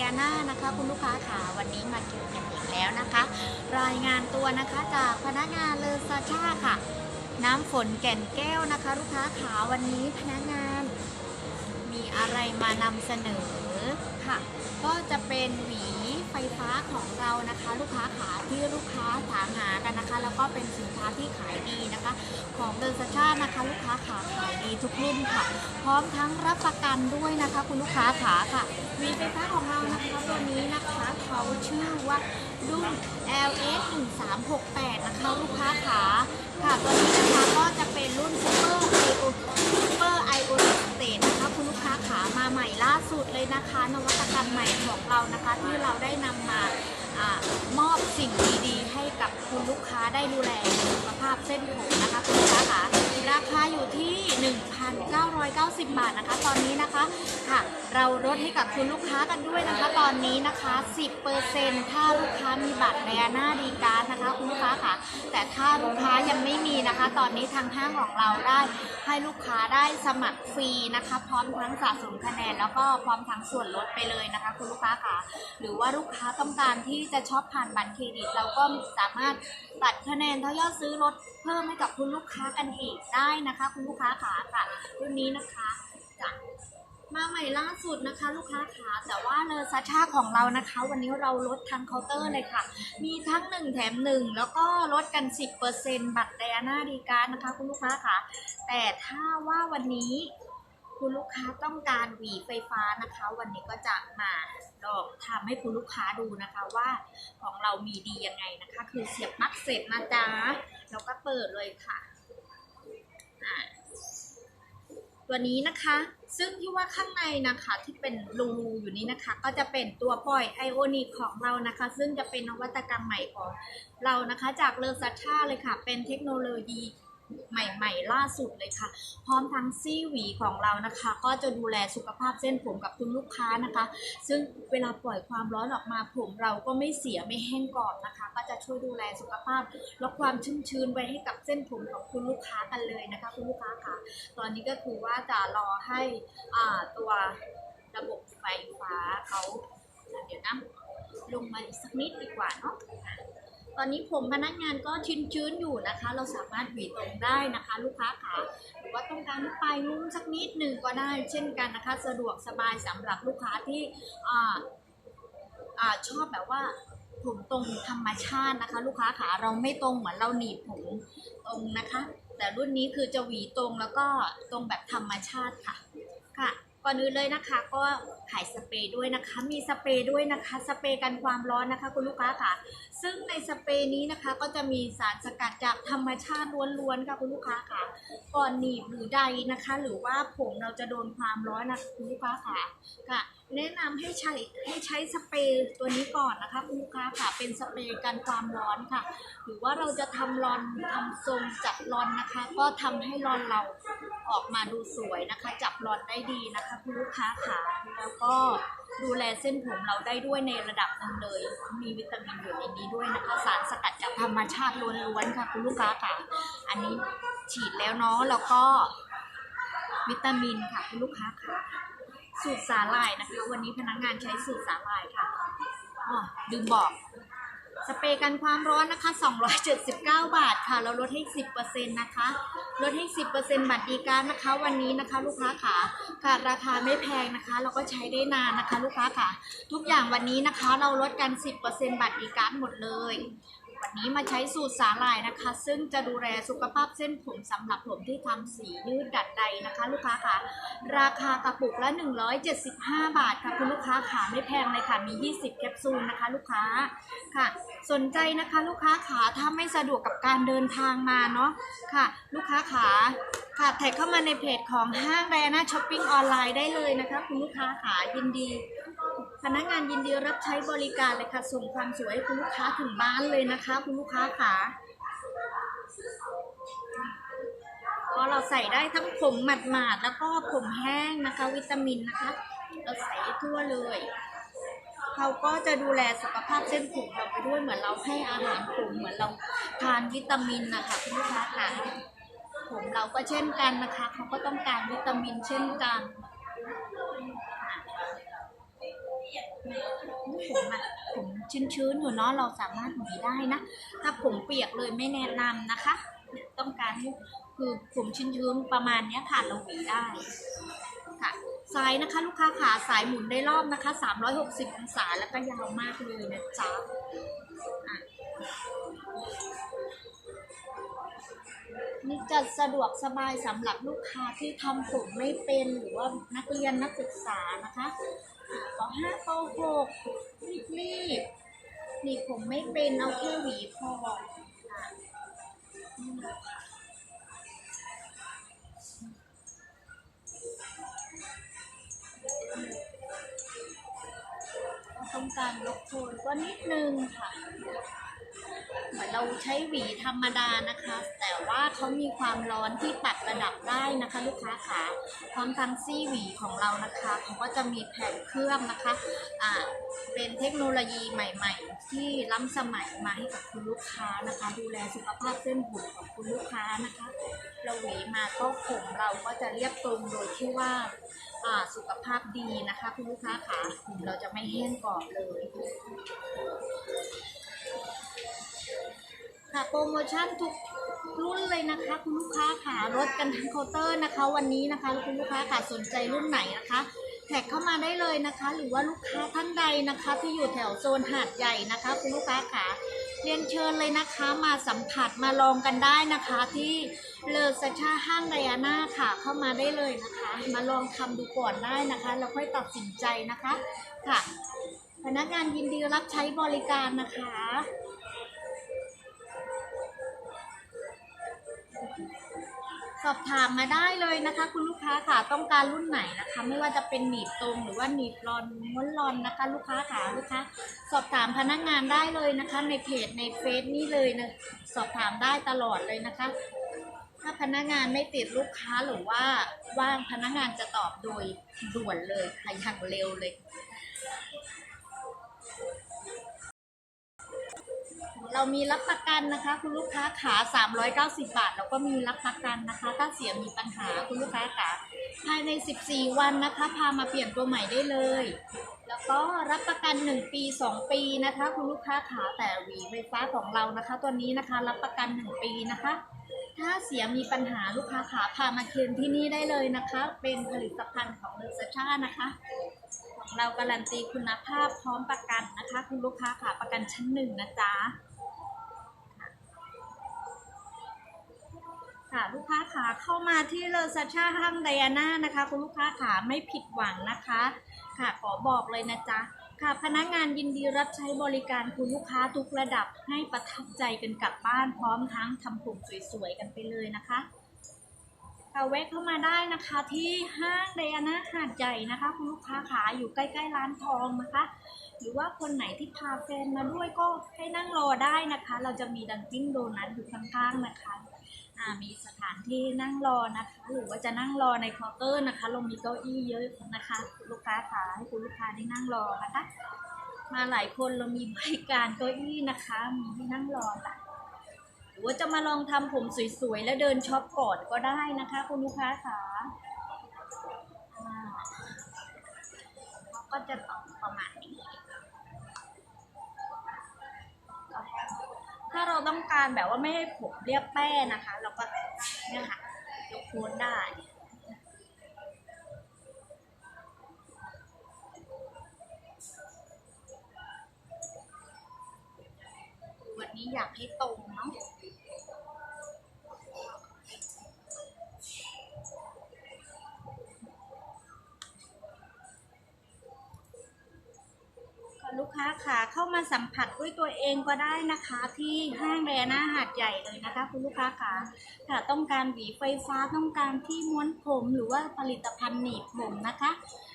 ยาน่านะคะ คุณลูกค้าขาวันนี้มาเกี่ยวกันอีกแล้วนะคะ รายงานตัวนะคะจากพนักงานเลอซาชาค่ะ น้ำฝนแก่นแก้วนะคะ ลูกค้าขาวันนี้พนักงาน มีอะไรมานำเสนอ ค่ะ ก็จะเป็นหวีไฟฟ้าของเรานะคะ ลูกค้าขาที่ลูกค้าถามหากันนะคะ แล้วก็เป็นสินค้าที่ขายดีนะคะ ของเดนสชาตินะคะ ลูกค้าขาขายดีทุกรุ่นค่ะ พร้อมทั้งรับประกันด้วยนะคะ คุณลูกค้าขาค่ะหวีไฟฟ้าของเรานะคะตัวนี้นะคะเขาชื่อว่ารุ่น LS 1368นะคะลูกค้าขาค่ะตัวนี้นะคะก็จะเป็นรุ่น Super IO Super Ionic State นะคะคุณลูกค้าขามาใหม่ล่าสุดเลยนะคะ นวัตกรรมใหม่ของเรานะคะ ที่เราได้นำมาอมอบสิ่งดีๆ ให้กับคุณลูกค้าได้ดูแลสุขภาพเส้นผมนะคะคุณลูกค้าขาราคาอยู่ที่ 1,990 บาทนะคะ ตอนนี้นะคะค่ะ เราลดให้กับคุณลูกค้ากันด้วยนะคะ ตอนนี้นะคะ 10%ถ้าลูกค้ามีบัตรไดอาน่าดีการ์ดนะคะคุณลูกค้าค่ะ แต่ถ้าลูกค้ายังไม่มีนะคะ ตอนนี้ทางห้างของเราได้ให้ลูกค้าได้สมัครฟรีนะคะ พร้อมทั้งสะสมคะแนน แล้วก็พร้อมทั้งส่วนลดไปเลยนะคะ คุณลูกค้าค่ะ หรือว่าลูกค้าต้องการที่จะช็อปผ่านบัตรเครดิต เราก็สามารถตัดคะแนนเท่ายอดซื้อลดเพิ่มให้กับคุณลูกค้ากันอีกได้นะคะ คุณลูกค้าขาค่ะรุ่นนี้นะคะจะมาใหม่ล่าสุดนะคะลูกค้าขาแต่ว่าเลอซาชาของเรานะคะ วันนี้เราลดทั้งเคาน์เตอร์เลยค่ะ มีทั้ง 1 แถม 1 แล้วก็ลดกัน 10%บัตรไดอาน่าดีการดนะคะ คุณลูกค้าค่ะ แต่ถ้าว่าวันนี้คุณลูกค้าต้องการหวีไฟฟ้านะคะ วันนี้ก็จะมาลองทำให้คุณลูกค้าดูนะคะว่าของเรามีดียังไงนะคะ คือเสียบปลั๊กเสร็จนะจ๊ะแล้วก็เปิดเลยค่ะอ่า ตัวนี้นะคะ ซึ่งที่ว่าข้างในนะคะที่เป็นรูอยู่นี้นะคะ ก็จะเป็นตัวปล่อยไอโอนิกของเรานะคะ ซึ่งจะเป็นนวัตกรรมใหม่ของเรานะคะ จากเลอซัชชาเลยค่ะ เป็นเทคโนโลยี ใหม่ๆ ล่าสุดเลยค่ะ พร้อมทั้งซี่หวีของเรานะคะ ก็จะดูแลสุขภาพเส้นผมกับคุณลูกค้านะคะ ซึ่งเวลาปล่อยความร้อนออกมาผมเราก็ไม่เสียไม่แห้งกรอบนะคะ ก็จะช่วยดูแลสุขภาพลดความชุ่มชื้นไว้ให้กับเส้นผมของคุณลูกค้ากันเลยนะคะ คุณลูกค้าค่ะ ตอนนี้ก็คือว่าจะรอให้ตัวระบบไฟฟ้าเขาเดี๋ยวนะลงมาอีกสักนิดดีกว่าเนาะ ตอนนี้ผมพนักงานก็ชื้นชื้นๆอยู่นะคะ เราสามารถหวีตรงได้นะคะ ลูกค้าขาหรือว่าต้องการปลายนุ่มสักนิดหนึ่งก็ได้ เช่นกันนะคะ สะดวกสบายสำหรับลูกค้าที่ออชอบแบบว่าผมตรงธรรมชาตินะคะ ลูกค้าขาเราไม่ตรงเหมือนเราหนีบผมตรงนะคะ แต่รุ่นนี้คือจะหวีตรงแล้วก็ตรงแบบธรรมชาติค่ะค่ะ ก่อนอื่นเลยนะคะ ก็ขายสเปรย์ด้วยนะคะ มีสเปรย์ด้วยนะคะ สเปรย์กันความร้อนนะคะ คุณลูกค้าค่ะ ซึ่งในสเปรย์นี้นะคะ ก็จะมีสารสกัดจากธรรมชาติล้วนๆค่ะคุณลูกค้าค่ะ ก่อนหนีบหรือใดนะคะ หรือว่าผมเราจะโดนความร้อนนะคุณลูกค้าค่ะค่ะแนะนำให้ใช้ให้ใช้สเปรย์ตัวนี้ก่อนนะคะคุณลูกค้าค่ะเป็นสเปรย์กันความร้อนค่ะ หรือว่าเราจะทำรอนทำทรงจับรอนนะคะ ก็ทำให้รอนเราออกมาดูสวยนะคะ จับรอนได้ดีนะคะคุณลูกค้าค่ะแล้วก็ดูแลเส้นผมเราได้ด้วยในระดับหนึ่งเลย มีวิตามินอยู่ในนี้ด้วยนะคะ สารสกัดจากธรรมชาติล้วนๆค่ะ คุณลูกค้าค่ะ อันนี้ฉีดแล้วเนาะแล้วก็วิตามินค่ะคุณลูกค้าค่ะ สูตรสาหร่ายนะคะ วันนี้พนักงานใช้สูตรสาหร่ายค่ะอ๋อลืมบอก สเปรย์กันความร้อนนะคะ 279 บาทค่ะ เราลดให้ 10%นะคะ ลดให้ 10%บัตรดีการนะคะ วันนี้นะคะลูกค้าขาค่ะราคาไม่แพงนะคะ เราก็ใช้ได้นานนะคะ ลูกค้าค่ะทุกอย่างวันนี้นะคะ เราลดกัน 10%บัตรดีการหมดเลย วันนี้มาใช้สูตรสาหร่ายนะคะ ซึ่งจะดูแลสุขภาพเส้นผมสำหรับผมที่ทำสียืดดัดใดนะคะ ลูกค้าค่ะ ราคากระปุกละ 175 บาทค่ะคุณลูกค้าขาไม่แพงเลยค่ะมี 20 แคปซูลนะคะ ลูกค้าค่ะ สนใจนะคะลูกค้าขาถ้าไม่สะดวกกับการเดินทางมาเนาะค่ะ ลูกค้าขาค่ะแท็กเข้ามาในเพจของห้างไดอาน่าช้อปปิ้งออนไลน์ได้เลยนะคะ คุณลูกค้าขายินดี พนักงานยินดีรับใช้บริการเลยค่ะ ส่งความสวยให้คุณลูกค้าถึงบ้านเลยนะคะ คุณลูกค้าขาก็เราใส่ได้ทั้งผมหมาดๆแล้วก็ผมแห้งนะคะ วิตามินนะคะ เราใส่ทั่วเลยเขาก็จะดูแลสุขภาพเส้นผมเราไปด้วยเหมือนเราให้อาหารผมเหมือนเราทานวิตามินนะคะคุณลูกค้าค่ะผมเราก็เช่นกันนะคะเขาก็ต้องการวิตามินเช่นกัน ผมอะผมชื้นๆอยู่เนาะเราสามารถหวีได้นะ ถ้าผมเปียกเลยไม่แนะนำนะคะ ต้องการคือผมชื้นๆประมาณเนี้ยค่ะเราหวีได้ค่ะสายนะคะ ลูกค้าขาสายหมุนได้รอบนะคะ 360 องศาแล้วก็ยาวมากเลยนะจ๊ะอะนี่จะสะดวกสบายสำหรับลูกค้าที่ทำผมไม่เป็นหรือว่านักเรียนนักศึกษานะคะ อะป .5 ป .6 รีบรีบนี่ผมไม่เป็นเอาแค่หวีพอค่ะต้องการลดโทนก็นิดนึงค่ะ เหมือนเราใช้หวีธรรมดานะคะ แต่ว่าเขามีความร้อนที่ปรับระดับได้นะคะ ลูกค้าขาพร้อมทั้งซี่หวีของเรานะคะเขาก็จะมีแผ่นเคลือบนะคะอ่าเป็นเทคโนโลยีใหม่ ๆ ที่ล้ำสมัยมาให้กับคุณลูกค้านะคะ ดูแลสุขภาพเส้นผมของคุณลูกค้านะคะ เราหวีมาก็ผมเราก็จะเรียบตรงโดยที่ว่าอ่าสุขภาพดีนะคะคุณลูกค้าขาผมเราจะไม่แห้งกรอบเลย ค่ะโปรโมชั่นทุกรุ่นเลยนะคะ คุณลูกค้าค่ะลดกันทั้งเคาน์เตอร์นะคะ วันนี้นะคะคุณลูกค้าค่ะสนใจรุ่นไหนนะคะแท็กเข้ามาได้เลยนะคะ หรือว่าลูกค้าท่านใดนะคะ ที่อยู่แถวโซนหาดใหญ่นะคะคุณลูกค้าค่ะเรียนเชิญเลยนะคะมาสัมผัสมาลองกันได้นะคะที่เลอซาชาห้างไดอาน่าค่ะ เข้ามาได้เลยนะคะ มาลองทำดูก่อนได้นะคะแล้วค่อยตัดสินใจนะคะค่ะ พนักงานยินดีรับใช้บริการนะคะ อบถามมาได้เลยนะคะ คุณลูกค้าค่ะต้องการรุ่นไหนนะคะ ไม่ว่าจะเป็นหนีบตรงหรือว่าหนีบรอนม้วนรอนนะคะ ลูกค้าค่ะลูกค้าสอบถามพนักงานได้เลยนะคะ ในเพจในเฟซนี่เลยนะสอบถามได้ตลอดเลยนะคะ ถ้าพนักงานไม่ติดลูกค้าหรือว่าว่างพนักงานจะตอบโดยด่วนเลยค่ะอย่างเร็วเลย เรามีรับประกันนะคะ คุณลูกค้าขา 390 บาทแล้วก็มีรับประกันนะคะ ถ้าเสียมีปัญหาคุณลูกค้าขาภายใน 14 วันนะคะ พามาเปลี่ยนตัวใหม่ได้เลย แล้วก็รับประกัน 1 ปี 2 ปีนะคะ คุณลูกค้าขาแต่หวีไฟฟ้าของเรานะคะ ตัวนี้นะคะรับประกัน 1 ปีนะคะ ถ้าเสียมีปัญหาลูกค้าขาพามาคืนที่นี่ได้เลยนะคะ เป็นผลิตภัณฑ์ของเลอซาชานะคะของเราการันตีคุณภาพพร้อมประกันนะคะ คุณลูกค้าขาประกันชั้นหนึ่งนะจ๊ะ ค่ะลูกค้าขาเข้ามาที่เลอซาชาห้างไดอาน่านะคะ คุณลูกค้าขาไม่ผิดหวังนะคะ ค่ะขอบอกเลยนะจ๊ะค่ะพนักงานยินดีรับใช้บริการคุณลูกค้าทุกระดับให้ประทับใจกันกลับบ้านพร้อมทั้งทำผมสวยๆกันไปเลยนะคะค่ะแวะเข้ามาได้นะคะที่ห้างไดอาน่าหาดใหญ่นะคะ คุณลูกค้าขาอยู่ใกล้ๆร้านทองนะคะ หรือว่าคนไหนที่พาแฟนมาด้วยก็ให้นั่งรอได้นะคะ เราจะมีดังกิ้งโดนัทอยู่ข้างๆนะคะ มีสถานที่นั่งรอนะคะ หรือว่าจะนั่งรอในเคาน์เตอร์นะคะเรามีเก้าอี้เยอะนะคะคุณลูกค้าขาให้คุณลูกค้าได้นั่งรอนะคะ มาหลายคนเรามีบริการเก้าอี้นะคะ มีให้นั่งรอค่ะหรือว่าจะมาลองทำผมสวยๆแล้วเดินช็อปก่อนก็ได้นะคะ คุณลูกค้าขาอ่าเขาก็จะออกประมาณ ถ้าเราต้องการแบบว่าไม่ให้ผมเรียบแป้นะคะ เราก็เนี่ยค่ะยกโคนได้วันนี้อยากให้ตรงเนาะ ค้าขาเข้ามาสัมผัสด้วยตัวเองก็ได้นะคะ ที่ห้างแรน่าหาดใหญ่เลยนะคะ คุณลูกค้าขาค่ะต้องการหวีไฟฟ้าต้องการที่ม้วนผมหรือว่าผลิตภัณฑ์หนีบผมนะคะ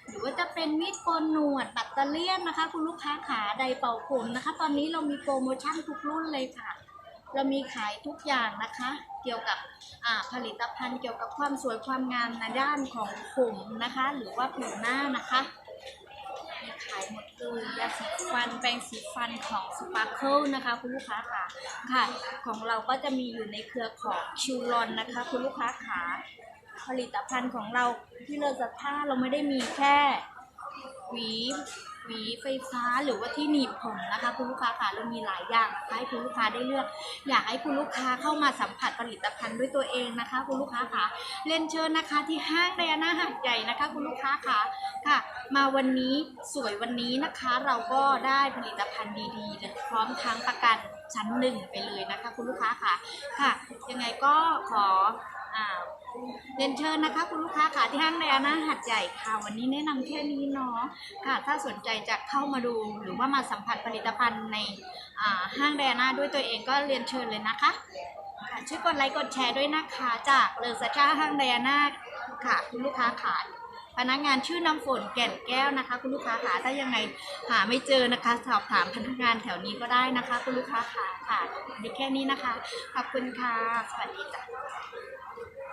หรือว่าจะเป็นมีดโกนหนวดแบัตเตอเลียนนะคะ คุณลูกค้าขาไดเป่าผมนะคะ ตอนนี้เรามีโปรโมชั่นทุกรุ่นเลยค่ะ เรามีขายทุกอย่างนะคะ เกี่ยวกับผลิตภัณฑ์เกี่ยวกับความสวยความงามในด้านของผมนะคะ หรือว่าผิวหน้านะคะ ขายหมดเลยยาสีฟันแปรงสีฟันของสปาร์เคิลนะคะคุณลูกค้าค่ะค่ะ ของเราก็จะมีอยู่ในเครือของชิวรอนนะคะ คุณลูกค้าขาผลิตภัณฑ์ของเราที่เลอสัท่าเราไม่ได้มีแค่หวี วีหวีไฟฟ้าหรือว่าที่หนีบผมนะคะคุณลูกค้าค่ะเรามีหลายอย่างนะคะให้คุณลูกค้าได้เลือก อยากให้คุณลูกค้าเข้ามาสัมผัสผลิตภัณฑ์ด้วยตัวเองนะคะ คุณลูกค้าค่ะเรียนเชิญนะคะที่ห้างไดอาน่าหาดใหญ่นะคะ คุณลูกค้าค่ะค่ะ มาวันนี้สวยวันนี้นะคะ เราก็ได้ผลิตภัณฑ์ดีๆเลยพร้อมทั้งประกันชั้นหนึ่งไปเลยนะคะ คุณลูกค้าค่ะค่ะ ยังไงก็ขออ่า เรียนเชิญนะคะคุณลูกค้าค่ะที่ห้างไดน่าหัดใหญ่ค่ะ วันนี้แนะนำแค่นี้เนาะค่ะ ถ้าสนใจจะเข้ามาดูหรือว่ามาสัมผัสผลิตภัณฑ์ในห้างไดน่าด้วยตัวเองก็เรียนเชิญเลยนะคะค่ะช่วยกดไลค์กดแชร์ด้วยนะคะจากเลอซาจ้าห้างไดน่าค่ะ คุณลูกค้าค่ะพนักงานชื่อน้ำฝนแก่นแก้วนะคะ คุณลูกค้าค่ะถ้ายังไงหาไม่เจอนะคะ สอบถามพนักงานแถวนี้ก็ได้นะคะ คุณลูกค้าค่ะค่ะนี่แค่นี้นะคะขอบคุณค่ะสวัสดีจ้ะ